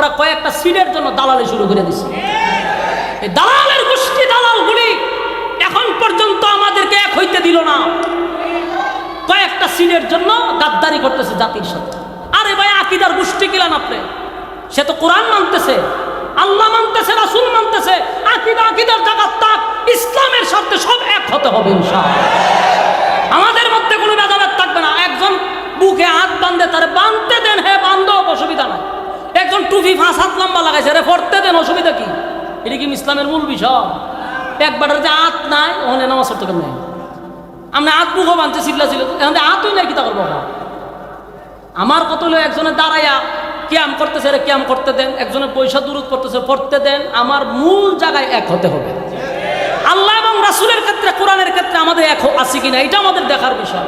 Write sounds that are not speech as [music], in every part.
আমরা কয়েকটা সিটের জন্য দালালি শুরু করে দিছি। দালালের গোষ্ঠী দালালগুলি এখন পর্যন্ত আমাদেরকে এক হইতে দিল না। কয়েকটা সিটের জন্য গাদ্দারি করতেছে জাতির সাথে। আরে ভাই, আকিদার গোষ্ঠী কিলান আপনি? সে তো কোরআন মানতেছে, আল্লাহ মানতেছে, রাসুল মানতেছে। আকিদা, আকিদার জায়গার তাক ইসলামের সাথে সব এক হতে হবে ইনশাআল্লাহ। আমাদের মধ্যে কোনো ভেদাভেদ থাকবে না। একজন বুকে হাত বাঁধে, তার বাঁধতে দেন হে বান্ধব অসুবিধা নাই একজন টুপি ফাঁস হাত লম্বা লাগাইছে। রে পড়তে দেন, অসুবিধা কি? এটা কি ইসলামের মূল বিষয়? একবার যে হাত নাই, ওখানে নামাজ পড়তে কেন নাই আমরা হাত বুকও বাঁধতে চিল্লা ছিল। এখন হাতই নাই কিতা করব আমার? কত হলো, একজনে দাঁড়াইয়া ক্যাম করতেছে রে ক্যাম করতে দেন। একজনে পয়সা দূরত করতেছে, পড়তে দেন। আমার মূল জায়গায় এক হতে হবে। আল্লাহ এবং রাসুলের ক্ষেত্রে, কোরআনের ক্ষেত্রে আমাদের এক আছে কিনা, এটা আমাদের দেখার বিষয়।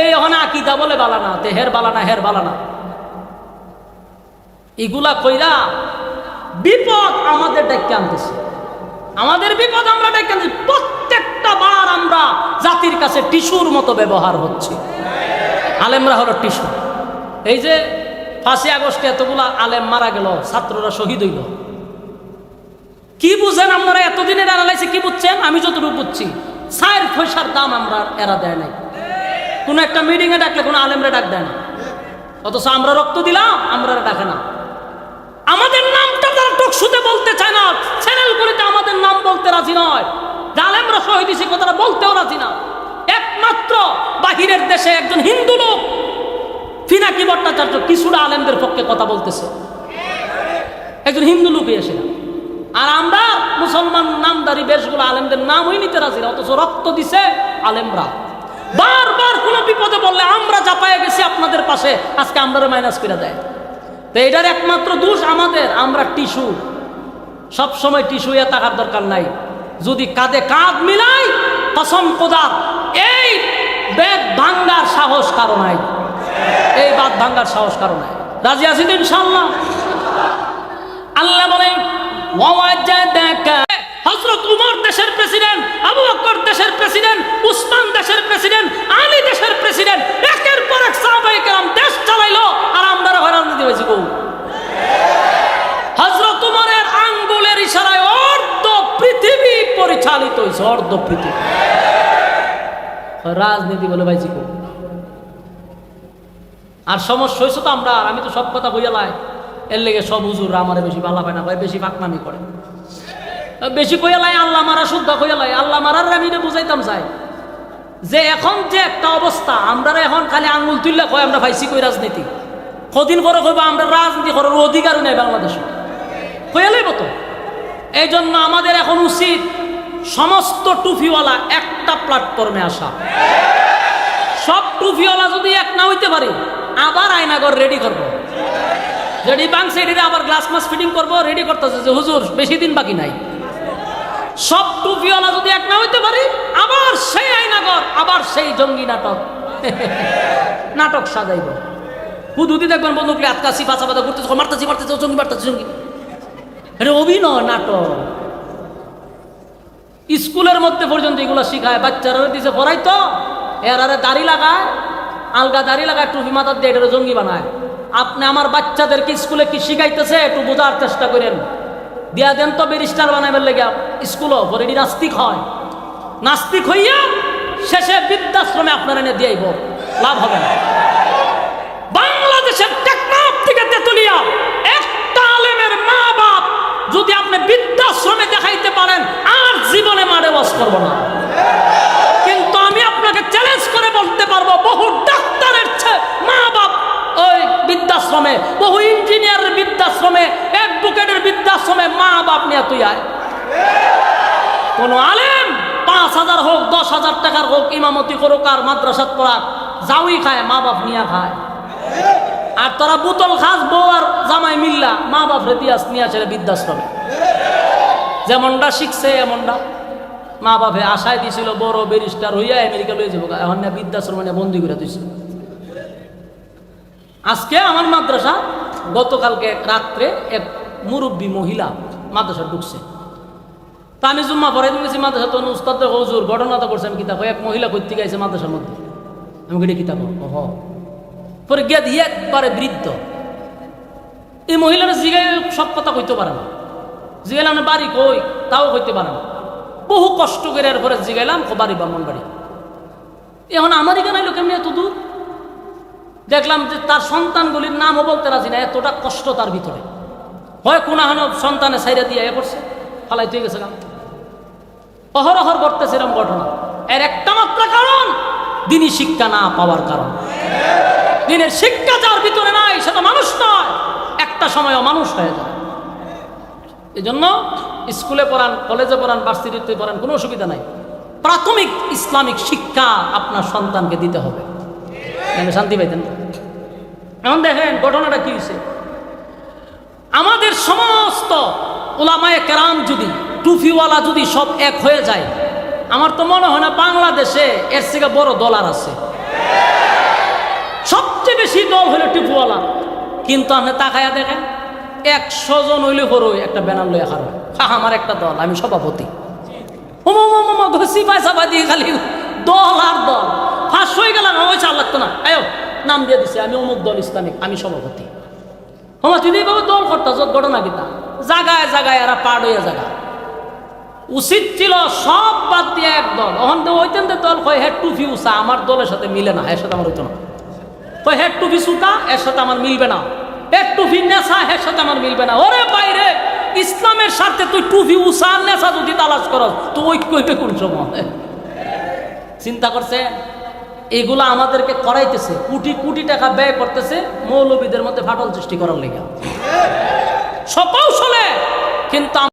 এই হনা আকিদা বলে বালানা তে হের বালানা হের বালানা এগুলা কইরা বিপদ আমাদের ডেকে আনতেছে। আমাদের বিপদ আমরা ডেকে আনতেছি প্রত্যেকটা বার আমরা জাতির কাছে টিস্যুর মতো ব্যবহার হচ্ছে। আলেমরা হলো টিস্যু। এই যে পাঁচই আগস্টে এতগুলা আলেম মারা গেল, ছাত্ররা শহীদ হইল। কি বুঝেন আপনারা? এতদিনের এড়ালাইছে কি বুঝছেন? আমি যতটুকু বুঝছি সায়ের পয়সার দাম আমরা এরা দেয় নাই। কোনো একটা মিটিংয়ে ডাকলে কোনো আলেমরা ডাক দেয় না। অথচ আমরা রক্ত দিলাম আমরা ডাকে না আমাদের নামটা তারা টকশুতে বলতে চায় না চ্যানেলগুলিতে আমাদের নাম বলতে রাজি নয়। যে আলেমরা শহীদ হয়েছে, কথাটা বলতেও রাজি না। একমাত্র বাহিরের দেশে একজন হিন্দু লোক, ফিনাকি ভট্টাচার্য কিছুটা আলেমদের পক্ষে কথা বলতেছে। একজন হিন্দু লোকই এসে আর আমরা মুসলমান নামদারি বেশগুলো আলেমদের নামই নিতে রাজি না, অথচ রক্ত দিছে আলেমরা। বারবার কোনো বিপদে বললে আমরা চাপায়ে গেছি আপনাদের পাশে, আজকে আমরা মাইনাস করে দেয়। তো এটার একমাত্র দোষ আমাদের, আমরা টিস্যু। সবসময় টিস্যু এ থাকার দরকার নাই। যদি কাঁধে কাঁধ মিলাই, কসম কোদার এই বেদ ভাঙ্গার সাহস কারও নাই। এই বাদ ভাঙ্গার সাহস কারও নাই। রাজি আছি তো ইনশাল্লাহ আল্লাহ বলেন হযরত উমর দেশের প্রেসিডেন্ট আবু বকর দেশের প্রেসিডেন্ট উসমান দেশের প্রেসিডেন্ট আলী দেশের প্রেসিডেন্ট একের পর এক সাহাবায়ে কেরাম দেশ চালাইলো আর আমরা হয়রান দিতে হয়েছি কৌ হযরত উমরের আঙ্গুলের ইশারায় অর্ধ পৃথিবী হয়েছে অর্ধ পৃথিবী রাজনীতি বলে ভাইজি কৌ আর সমস্যা হয়েছে তো আমরা আমি তো সব কথা বইয়ালাই এর লেগে সব হুজুররা আমারে বেশি ভালো পায় না, ভাই বেশি ফাঁকনামি করে। বেশি কইয়ালাই আল্লাহ মারা শুদ্ধ কইয়ালাই আল্লাহ মারার আমি বুঝাইতাম চাই যে এখন যে একটা অবস্থা আমরা এখন খালি আঙ্গুল তুললে কয়, আমরা ভাইসি কই রাজনীতি। কদিন পরে কইবা, আমরা রাজনীতি করার অধিকারও নেই বাংলাদেশে। কইয়ালাই মতো এই জন্য আমাদের এখন উচিত সমস্ত টুফিওয়ালা একটা প্ল্যাটফর্মে আসা। সব টুফিওয়ালা যদি এক না হইতে পারে, আবার আয়নাগর রেডি করব। রেডি বাংছে এটিতে আবার গ্লাস মাস ফিটিং করব রেডি করতেছে যে, হুজুর, বেশি দিন বাকি নাই। সব টুপিওয়ালা যদি এক না হইতে পারে, আবার সেই আয়নাগর, আবার সেই জঙ্গি নাটক। [laughs] নাটক সাজাইব। হুদুদি দেখবেন বন্ধুকে আটকাছি পাচা পাতা করতেছে মারতেছি, মারতেছে জঙ্গি মারতেছে, জঙ্গি। অভিনয় নাটক। স্কুলের মধ্যে পর্যন্ত এগুলো শিখায়। বাচ্চারা দিছে পড়াই তো, এর আরে দাড়ি লাগায়, আলগা দাড়ি লাগায়, টুপি মাথার দিয়ে এটা জঙ্গি বানায়। আপনি আমার বাচ্চাদেরকে স্কুলে কি শিখাইতেছে, একটু বোঝার চেষ্টা করেন। দিয়া দেন তো ব্যারিস্টার বানাইবার লেগে স্কুলও পরে নাস্তিক হয়। নাস্তিক হইয়া শেষে বৃদ্ধাশ্রমে আপনারা এনে দিয়াইব। লাভ হবে না। বাংলাদেশের টেকনাফ থেকে তেতুলিয়া, একটা আলেমের মা বাপ যদি আপনি বৃদ্ধাশ্রমে দেখাইতে পারেন আর জীবনে মারে বাস করব না কিন্তু আমি আপনাকে চ্যালেঞ্জ করে বলতে পারব বহু ডাক্তারের ছে- মা বাপ ওই বৃদ্ধাশ্রমে বহু ইঞ্জিনিয়ারের বৃদ্ধাশ্রমে, অ্যাডভোকেটের বৃদ্ধাশ্রমে মা বাপ নিয়ে তুই আয়। কোন আলেম, পাঁচ হাজার হোক, দশ হাজার টাকার হোক, ইমামতি করুক আর মাদ্রাসাত পড়াক যাওই খায় মা বাপ নিয়ে খায়। আর তোরা বোতল খাস, বউ আর জামাই মিল্লা মা বাপ রে দিয়াস নিয়ে আসে বৃদ্ধাশ্রমে। যেমনটা শিখছে, এমনটা। মা বাপে আশায় দিছিল, বড় ব্যারিস্টার হইয়া আমেরিকা লয়ে যাব এখন বৃদ্ধাশ্রমে বন্দি করে দিছে আজকে আমার মাদ্রাসা গতকালকে এক রাত্রে এক মুরব্বী মহিলা মাদ্রাসা ঢুকছে। তা আমি জুম্মা পরে দিয়েছি মাদ্রাসা তো উস্তাদ হজুর ঘটনা তো করছে, আমি কিতাব এক মহিলা কর্তৃক আছে মাদ্রাসার মধ্যে। আমি কেটে কিতাব ওহ। পরে গিয়ে দিয়ে একবারে বৃদ্ধ। এই মহিলারা জিগাই সব কথা কইতে পারে না। জিগাইলাম বাড়ি কই? তাও কইতে পারে না। বহু কষ্ট করে এরপরে জিগাইলাম বাড়ি ব্রাহ্মণ বাড়ি এখন আমারই কেন এলো কেমনি এত দূর দেখলাম যে তার সন্তানগুলির নামও বলতে রাজি না, এতটা কষ্ট তার ভিতরে। হয় কোনাহানো সন্তানে সাইরা দিয়ে এ করছে ফালাই তুই গেছে গান অহরহর ঘটতেছে এরকম ঘটনা। এর একটা মাত্র কারণ, দিনই শিক্ষা না পাওয়ার কারণ। দিনের শিক্ষা যার ভিতরে নাই সেটা মানুষ নয়। একটা সময়ও মানুষ হয়ে যায়। এই জন্য স্কুলে পড়ান, কলেজে পড়ান, ভার্সিটিতে পড়ান কোনো অসুবিধা নাই। প্রাথমিক ইসলামিক শিক্ষা আপনার সন্তানকে দিতে হবে। আমি শান্তি পাইতেন না। এখন দেখেন ঘটনাটা কি হয়েছে আমাদের সমস্ত ওলামায় কেরাম যদি টুফিওয়ালা যদি সব এক হয়ে যায় আমার তো মনে হয় না বাংলাদেশে এর থেকে বড় দল আর আছে সবচেয়ে বেশি দল হলো টুফিওয়ালা কিন্তু আপনি তাকায়া দেখেন একশো জন হইলে হরো একটা ব্যানার লইয়া খারো আমার একটা দল আমি সভাপতি ঘষি পয়সা দিয়ে খালি দল আর দল ফাঁস হয়ে গেলাম ওই চাল লাগতো না। আয়ো, নাম দিয়ে দিছে, আমি অমুক দল ইসলামিক, আমি সভাপতি। হমা তুই এইভাবে দল করতা, যত ঘটনা কিতা জাগায় জাগায় এরা পাড় হইয়া জাগা। উচিত ছিল সব বাদ দিয়ে এক দল। ওখান থেকে ওইতেন দল কয়, হেড টুফি উষা, আমার দলের সাথে মিলে না, এর সাথে আমার হইতো না। কয়, হেড টুফি সুতা, এর সাথে আমার মিলবে না। হেড টুফি নেশা, এর সাথে আমার মিলবে না। ওরে বাইরে, ইসলামের স্বার্থে তুই টুফি উষা নেশা যদি তালাশ করস, তো ঐক্য হইবে কোন সময়? চিন্তা করছে এগুলো আমাদেরকে করাইতেছে। কোটি কোটি টাকা ব্যয় করতেছে, মৌলবীদের মধ্যে ফাটল সৃষ্টি করার লেগে। সকৌশলে কিন্তু